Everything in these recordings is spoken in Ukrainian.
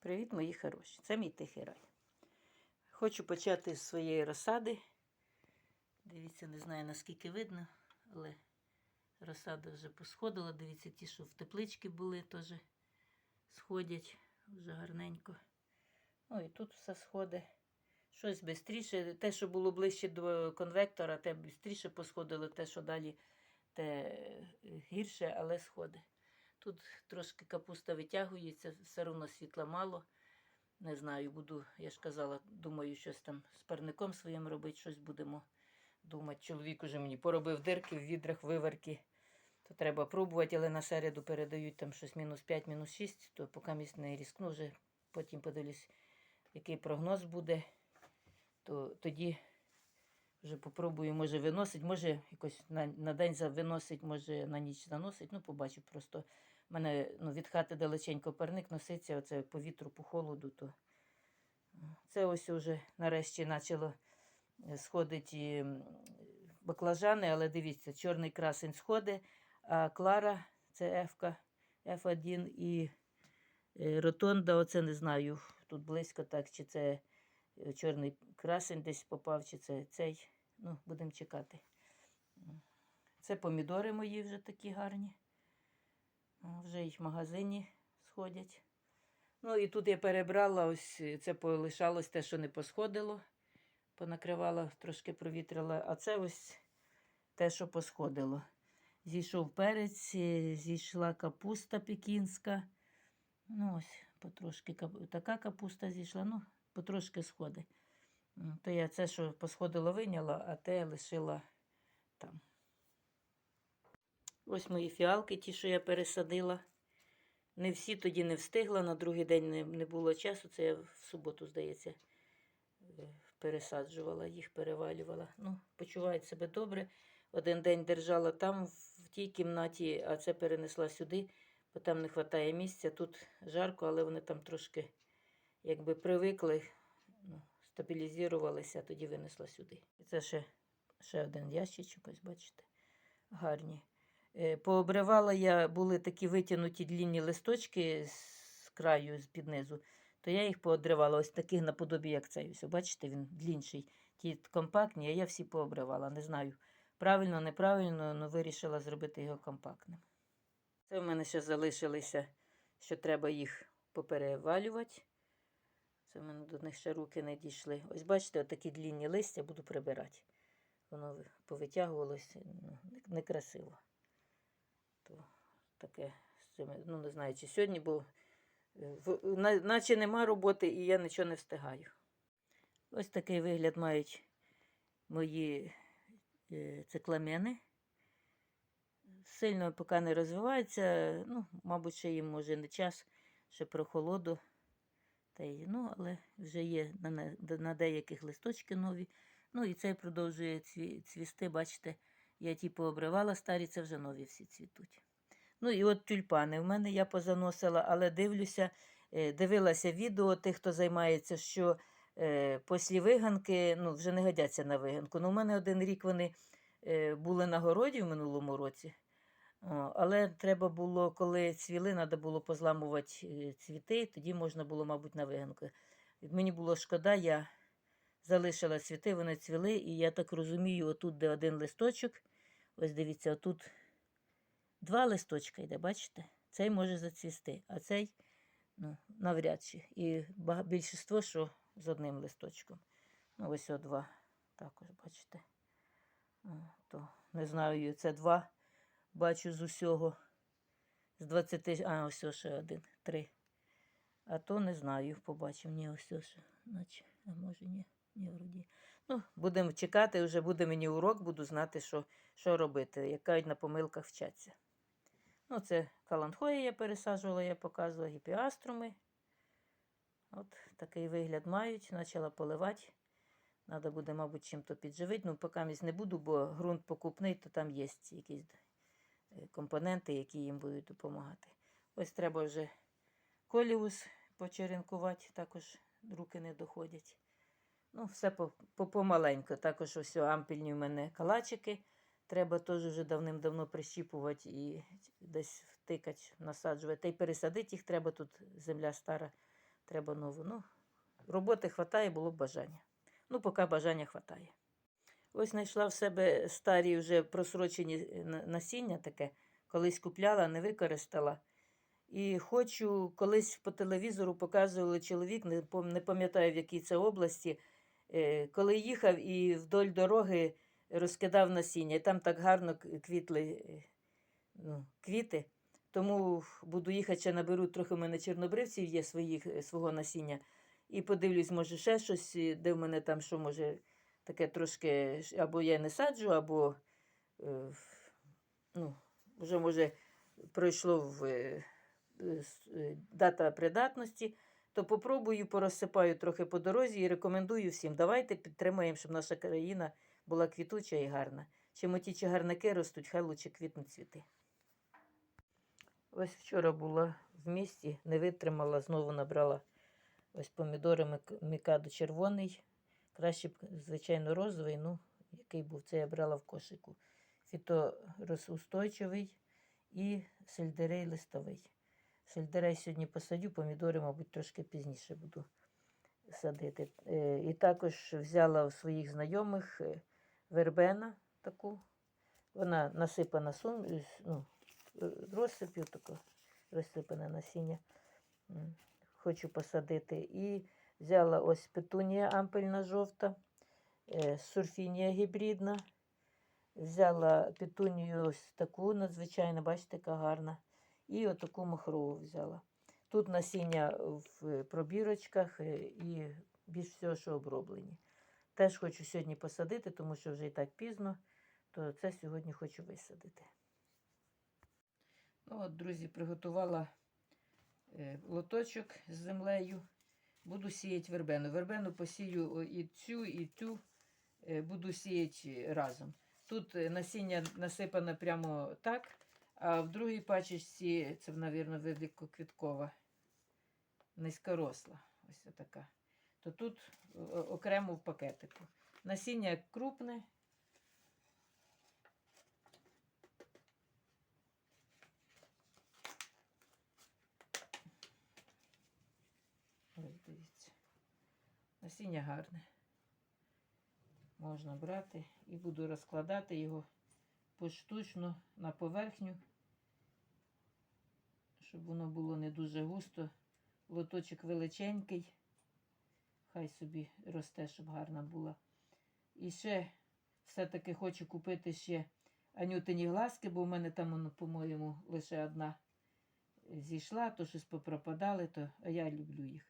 Привіт, мої хороші. Це мій тихий рай. Хочу почати з своєї розсади. Дивіться, не знаю наскільки видно, але розсада вже посходила. Дивіться, ті, що в тепличці були, теж сходять вже гарненько. Ну і тут все сходить. Щось швидше. Те, що було ближче до конвектора, те швидше посходило, те, що далі, те е, гірше, але сходить. Тут трошки капуста витягується, все одно світла мало. Не знаю, буду, я ж казала, думаю, щось там з парником своїм робити, щось будемо думати. Чоловік уже мені поробив дирки в відрах, виварки. То треба пробувати, але на середу передають там щось мінус 5, мінус 6, то поки місць не різкну, вже потім подивлюсь, який прогноз буде. То тоді вже попробую, може виносить, може якось на, на день виносить, може на ніч заносить. Ну, побачу просто. У мене ну, від хати далеченько парник носиться, оце по вітру, по холоду. То... Це ось уже нарешті почало сходити баклажани, але дивіться, чорний красень сходить, а Клара це F, F1 і е, ротонда, оце не знаю, тут близько так, чи це е, чорний красень десь попав, чи це цей. Ну, будемо чекати. Це помідори мої вже такі гарні. Вже й в магазині сходять. Ну і тут я перебрала, ось це полишалось те, що не посходило. Понакривала, трошки провітрила. А це ось те, що посходило. Зійшов перець, е, зійшла капуста пекінська. Ну, ось, потрошки така капуста зійшла, ну, потрошки сходить. То я це, що посходило, виняла, а те лишила там. Ось мої фіалки, ті, що я пересадила. Не всі тоді не встигла, на другий день не, не було часу. Це я в суботу, здається, е, пересаджувала їх, перевалювала. Ну, почувають себе добре. Один день держала там, в тій кімнаті, а це перенесла сюди, бо там не вистачає місця. Тут жарко, але вони там трошки якби привикли, ну, стабілізувалися, тоді винесла сюди. І це ще, ще один ящичок, ось бачите, гарні. Е, Пообривала я, були такі витягнуті длінні листочки з краю, з під низу, то я їх поодривала, ось таких наподобі, як цей. Ось, бачите, він длінший. Ті компактні, а я всі пообривала. Не знаю, правильно, неправильно, але вирішила зробити його компактним. Це в мене ще залишилися, що треба їх поперевалювати. Це в мене до них ще руки не дійшли. Ось бачите, отакі длінні листя буду прибирати. Воно повитягувалося ну, не- некрасиво. Таке ну не знаю, чи сьогодні, бо е, в- на- наче нема роботи і я нічого не встигаю. Ось такий вигляд мають мої е, цикламени. Сильно поки не розвиваються. Ну, мабуть, ще їм може не час, ще прохолоду. Та й, ну, але вже є на, на деяких листочки нові. Ну і цей продовжує цві, цвісти, бачите, я ті пообривала старі, це вже нові всі цвітуть. Ну і от тюльпани. В мене я позаносила, але дивлюся, е, дивилася відео тих, хто займається, що е, після виганки ну, вже не годяться на виганку. Ну, у мене один рік вони е, були на городі в минулому році. Але треба було, коли цвіли, треба було позламувати цвіти, тоді можна було, мабуть, на виганку. Мені було шкода, я залишила цвіти, вони цвіли, і я так розумію, отут, де один листочок, ось дивіться, отут два листочка йде, бачите? Цей може зацвісти, а цей ну, навряд чи. І більшість, що з одним листочком. Ну, ось о два. Також, бачите. То, не знаю, це два. Бачу з усього. З 20, а, ось ще один, три. А то не знаю, побачив. Ні, ось ще, наче, а може ні, вроді. Ну, будемо чекати, вже буде мені урок, буду знати, що, що робити. Яка на помилках вчаться. Ну, це каланхої я пересаджувала, я показувала гіпіаструми. От такий вигляд мають. Почала поливати. Треба буде, мабуть, чим-то підживити. Ну, поки місць не буду, бо ґрунт покупний, то там є якісь е, компоненти, які їм будуть допомагати. Ось треба вже коліус почеренкувати, також руки не доходять. Ну, все по- по- помаленьку. Також ось ампільні в мене калачики. Треба теж вже давним-давно прищіпувати і десь втикати, насаджувати. Та й пересадити їх треба, тут земля стара, Треба нову. Ну, роботи хватає, було б бажання. Ну, поки бажання хватає. Ось знайшла в себе старі вже просрочені е, насіння таке, колись купляла, не використала. І хочу, колись по телевізору показували чоловік, не пам'ятаю в якій це області, коли їхав і вдоль дороги розкидав насіння. І там так гарно квітли е, ну, квіти. Тому буду їхати, ще наберу трохи в мене чорнобривців є своїх, е, свого насіння. І подивлюсь, може, ще щось, е, де в мене там що може таке трошки, або я не саджу, або е, ну, вже може пройшло в е, е, е, дата придатності, то попробую, порозсипаю трохи по дорозі і рекомендую всім. Давайте підтримаємо, щоб наша країна була квітуча і гарна. Чим оті чагарники ростуть, хай лучше квітнуть цвіти. Ось вчора була в місті, не витримала, знову набрала ось помідори мікадо червоний. Краще б, звичайно, розовий, ну, який був, це я брала в кошику. Фіторозустойчивий і сельдерей листовий. Сельдерей сьогодні посадю, помідори, мабуть, трошки пізніше буду садити. Е, І також взяла у своїх знайомих е, вербена таку. Вона насипана сум, е, ну, розсип'ю таку, розсипане насіння. Хочу посадити. І взяла ось петунія ампельна жовта, сурфінія гібридна. Взяла петунію ось таку надзвичайно, бачите, яка гарна. І отаку махрову взяла. Тут насіння в пробірочках е, і більш всього, що оброблені. Теж хочу сьогодні посадити, тому що вже і так пізно, то це сьогодні хочу висадити. Ну от, друзі, приготувала е, лоточок з землею. Буду сіяти вербену. Вербену посію і цю, і цю е, буду сіяти разом. Тут насіння насипане прямо так, а в другій пачечці це, мабуть, великоквіткова, низькоросла. Ось така. То тут о- о- окремо в пакетику. Насіння крупне. Ось дивіться. Насіння гарне. Можна брати і буду розкладати його поштучно на поверхню, щоб воно було не дуже густо. Лоточок величенький. Хай собі росте, щоб гарна була. І ще все-таки хочу купити ще анютині глазки, бо в мене там, по-моєму, лише одна зійшла, то щось попропадали, то, а я люблю їх.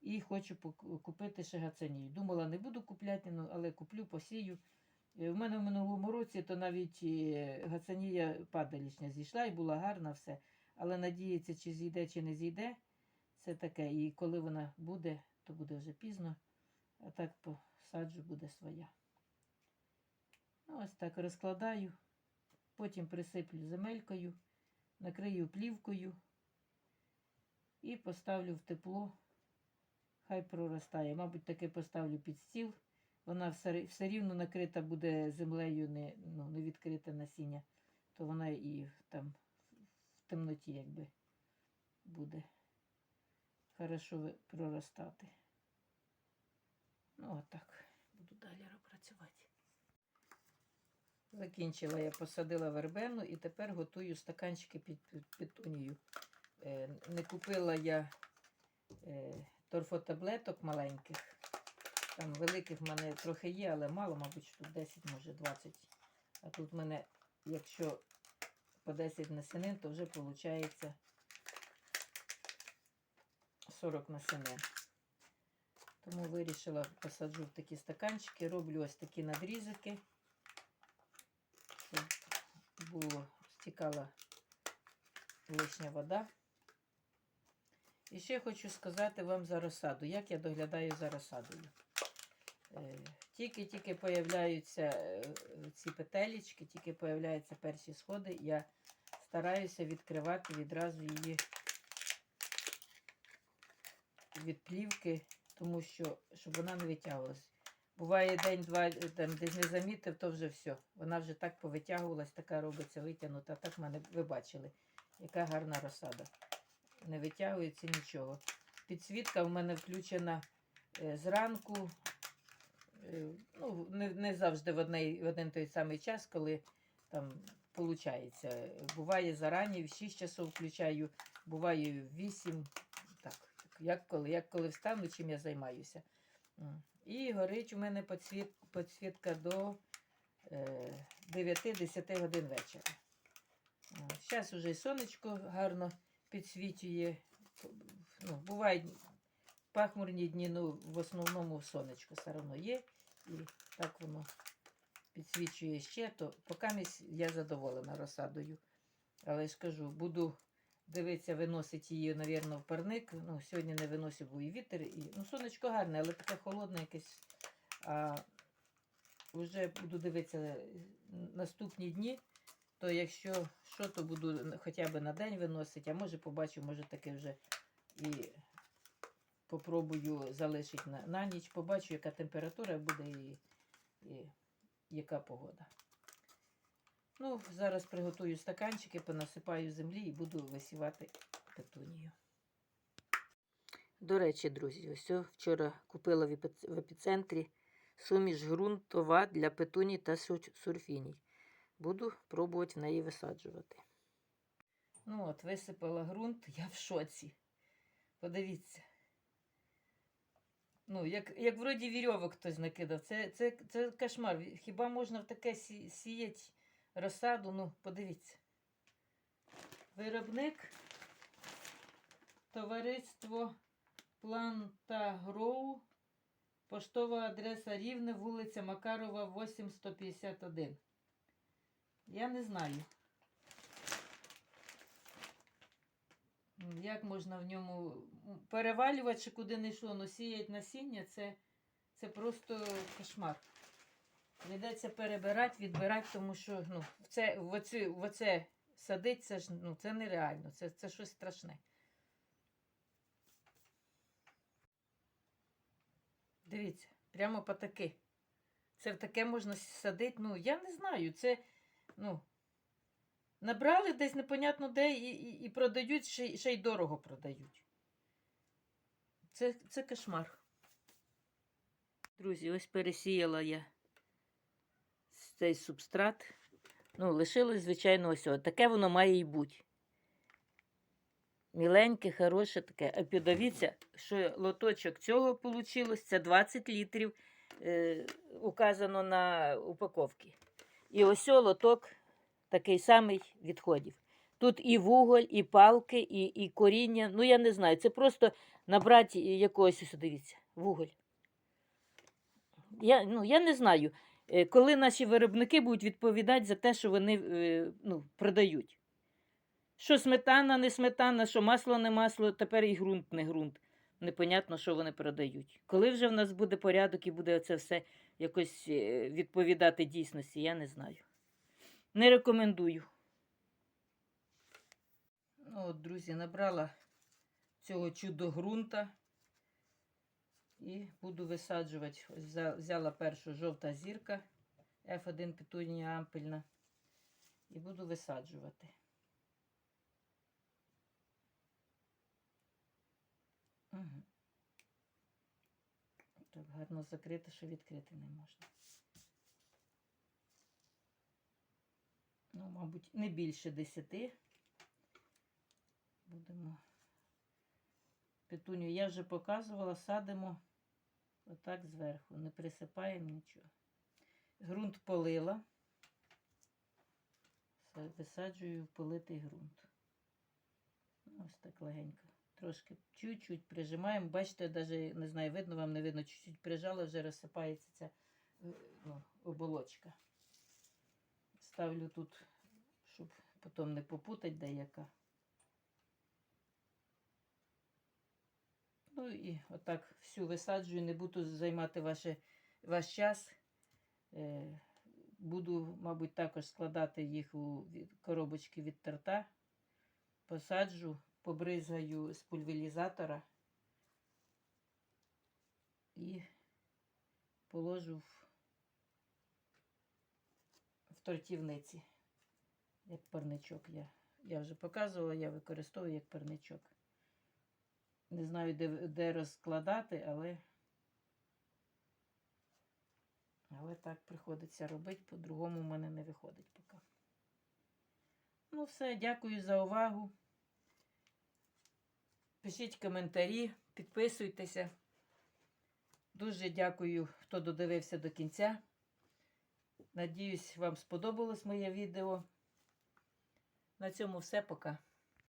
І хочу купити ще гацанію. Думала, не буду купляти, ну, але куплю, посію. Е, В мене в минулому році то навіть е, гацанія падалічня зійшла і була гарна все. Але надіється, чи зійде, чи не зійде. Це таке. І коли вона буде, то буде вже пізно. А так посаджу буде своя. Ну, Ось так розкладаю. Потім присиплю земелькою, накрию плівкою і поставлю в тепло. Хай проростає. Мабуть, таки поставлю під стіл. Вона все, все рівно накрита буде землею, не, ну, не відкрите насіння, то вона і там темноті якби буде хорошо проростати. Ну, отак. Буду далі працювати. Закінчила я, посадила вербену і тепер готую стаканчики під, петунію. Е, не купила я е, торфотаблеток маленьких. Там великих в мене трохи є, але мало, мабуть, штук 10, може 20. А тут в мене, якщо по 10 насінин, то вже виходить 40 насінин. Тому вирішила посаджу в такі стаканчики, роблю ось такі надрізики, щоб було, стікала лишня вода. І ще хочу сказати вам за розсаду, як я доглядаю за розсадою. Тільки-тільки появляються е, ці петелечки, тільки появляються перші сходи, я стараюся відкривати відразу її від плівки, тому що щоб вона не витягувалась. Буває день-два, там десь не замітив, то вже все. Вона вже так повитягувалась, така робиться витягнута. Так мене ви бачили, яка гарна розсада. Не витягується нічого. підсвітка в мене включена е, зранку. Е, Ну, не, не завжди в, одне, в один той самий час, коли там виходить. Буває зарані, в 6 часов включаю, буває в 8. Так, як коли, як коли встану, чим я займаюся. І горить у мене підсвіт, підсвітка до е, 9-10 годин вечора. Зараз уже і сонечко гарно підсвічує. Ну, бувають пахмурні дні, ну в основному сонечко все одно є. І так воно підсвічує ще, то поки я задоволена розсадою. Але ж кажу, буду дивитися, виносити її, напевно, в парник. Ну, сьогодні не виносив, бо і вітер. І... Ну, сонечко гарне, але таке холодне якесь. А вже буду дивитися наступні дні, то якщо що, то буду хоча б на день виносити, а може побачу, може таке вже і попробую залишити на, на ніч, побачу, яка температура буде і, і яка погода. Ну, зараз приготую стаканчики, понасипаю землі і буду висівати петунію. До речі, друзі, ось вчора купила в епіцентрі суміш ґрунтова для петуній та сурфіній. Буду пробувати в неї висаджувати. Ну от, висипала ґрунт, я в шоці. Подивіться. Ну, як, як вроді вірьовок хтось накидав. Це, це, це кошмар. Хіба можна в таке сі, сіяти розсаду? Ну, подивіться. Виробник товариство Плантагроу, поштова адреса Рівне, вулиця Макарова, 8151. Я не знаю. Як можна в ньому перевалювати, чи куди не йшло, ну сіять насіння, це, це просто кошмар. Прийдеться перебирати, відбирати, тому що ну, в це, в оце, в оце садить, це ж ну, це нереально, це, це щось страшне. Дивіться, прямо по таки. Це в таке можна садити. Ну, я не знаю. Це, ну, набрали десь непонятно де і, і, і продають, ще, й- ще й дорого продають. Це, це кошмар. Друзі, ось пересіяла я цей субстрат. Ну, лишилось, звичайно, ось. о. Таке воно має і бути. Міленьке, хороше таке. А подивіться, що лоточок цього вийшло. Це 20 літрів е, указано на упаковці. І ось лоток такий самий відходів. Тут і вуголь, і палки, і, і коріння. Ну, я не знаю. Це просто набрати якогось, ось дивіться, вуголь. Я, ну, я не знаю, е, коли наші виробники будуть відповідати за те, що вони е, ну, продають. Що сметана, не сметана, що масло, не масло, тепер і ґрунт, не ґрунт. Непонятно, що вони продають. Коли вже в нас буде порядок і буде це все якось е, відповідати дійсності, я не знаю. Не рекомендую. Ну, от, друзі, набрала цього чудо ґрунта і буду висаджувати. Ось взяла першу жовта зірка F1 петунія ампельна і буду висаджувати. Угу. Так гарно закрито, що відкрити не можна. Ну, мабуть, не більше десяти. Будемо. Петуню я вже показувала, садимо отак зверху, не присипаємо нічого. Грунт полила. Висаджую политий ґрунт. Ось так легенько. Трошки чуть-чуть прижимаємо. Бачите, навіть не знаю, видно вам, не видно, чуть-чуть прижала, вже розсипається ця е, ну, оболочка. Ставлю тут, щоб потім не попутати деяка. Ну і отак всю висаджую, не буду займати ваше, ваш час. Е, буду, мабуть, також складати їх у коробочки від торта. Посаджу, побризгаю з пульверізатора і положу в, тортівниці, як парничок. Я, я вже показувала, я використовую як парничок. Не знаю, де, де розкладати, але. Але так приходиться робити, по-другому в мене не виходить поки. Ну, все, дякую за увагу. Пишіть коментарі, підписуйтеся. Дуже дякую, хто додивився до кінця. Надіюсь, вам сподобалось моє відео. На цьому все пока.